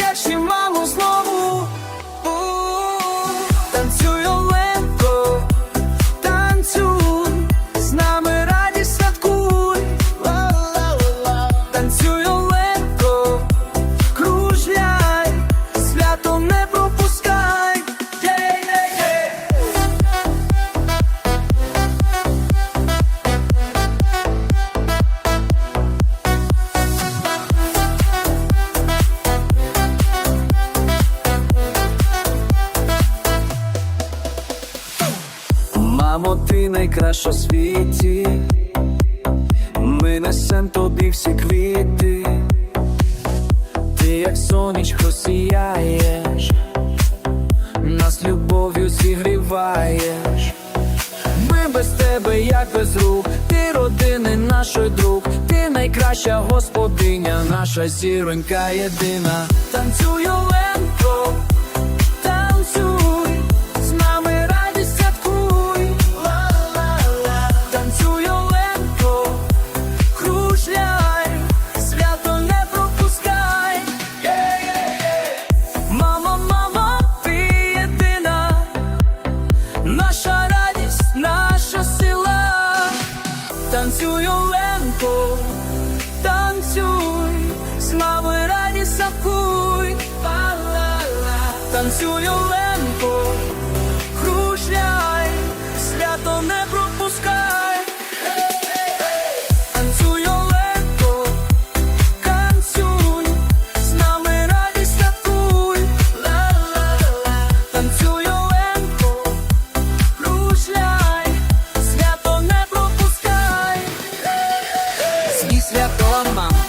вдячні у світі, ми несем тобі всі квіти, ти як сонечко сіяєш, нас любов'ю зігріваєш. Ми без тебе, як без рук, ти родини нашої друг, ти найкраща господиня, наша зіронька єдина. Танцюй, Оленко, танцюй, Оленко, танцюй, слави раді сакуй, Ла-ла-ла. танцюй, Оленко, se retoma.